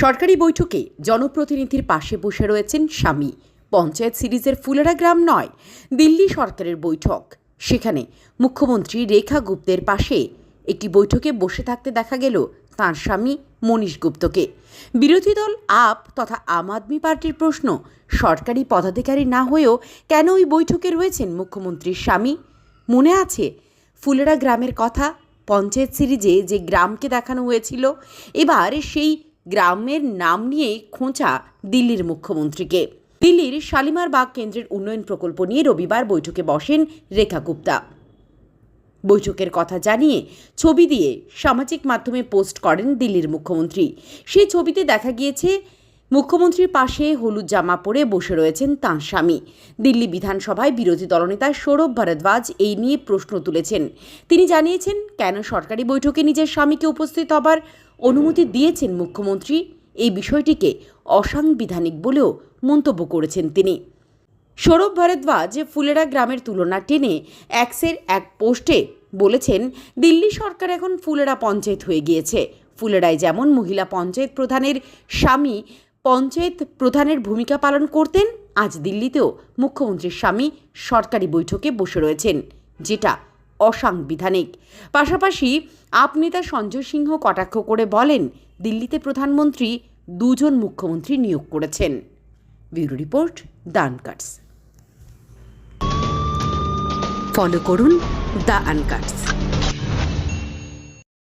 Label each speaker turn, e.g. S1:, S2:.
S1: সরকারি বৈঠকে জনপ্রতিনিধির পাশে বসে রয়েছেন স্বামী। পঞ্চায়েত সিরিজের ফুলেরা গ্রাম নয়, দিল্লি সরকারের বৈঠক। সেখানে মুখ্যমন্ত্রী রেখা গুপ্তের পাশে একটি বৈঠকে বসে থাকতে দেখা গেল তাঁর স্বামী মনীশ গুপ্তকে। বিরোধী দল আপ তথা আম আদমি পার্টির প্রশ্ন, সরকারি পদাধিকারী না হয়েও কেন ওই বৈঠকে রয়েছেন মুখ্যমন্ত্রীর স্বামী? মনে আছে, ফুলেরা গ্রামের কথা, পঞ্চায়েত সিরিজে যে গ্রামকে দেখানো হয়েছিল, এবার সেই গ্রামের নাম নিয়ে খোঁচা দিল্লির মুখ্যমন্ত্রীকে। দিল্লির শালিমার বাগ কেন্দ্রের উন্নয়ন প্রকল্প নিয়ে রবিবার বৈঠকে বসেন রেখা গুপ্তা। বৈঠকের কথা জানিয়ে ছবি দিয়ে সামাজিক মাধ্যমে পোস্ট করেন দিল্লির মুখ্যমন্ত্রী। সেই ছবিতে দেখা গিয়েছে, মুখ্যমন্ত্রীর পাশে হলুদ জামা পরে বসে রয়েছেন তাঁর স্বামী। দিল্লি বিধানসভায় বিরোধী দলনেতা সৌরভ ভরদ্বাজ এই নিয়ে প্রশ্ন তুলেছেন। তিনি জানিয়েছেন, কেন সরকারি বৈঠকে নিজের স্বামীকে উপস্থিত হবার অনুমতি দিয়েছেন মুখ্যমন্ত্রী। এই বিষয়টিকে অসাংবিধানিক বলেও মন্তব্য করেছেন তিনি। সৌরভ ভরদ্বাজ ফুলেরা গ্রামের তুলনা টেনে অ্যাক্সের এক পোস্টে বলেছেন, দিল্লি সরকার এখন ফুলেরা পঞ্চায়েত হয়ে গিয়েছে। ফুলেরায় যেমন মহিলা পঞ্চায়েত প্রধানের স্বামী, পঞ্চায়েত প্রধানের ভূমিকা পালন করতেন, আজ দিল্লিতেও মুখ্যমন্ত্রীর স্বামী সরকারি বৈঠকে বসে রয়েছেন, যেটা অসাংবিধানিক। পাশাপাশি আপ নেতা সঞ্জয় সিংহ কটাক্ষ করে বলেন, দিল্লিতে প্রধানমন্ত্রী দুজন মুখ্যমন্ত্রী নিয়োগ করেছেন। Bureau report the Uncuts follow করুন দ্য আনকাটস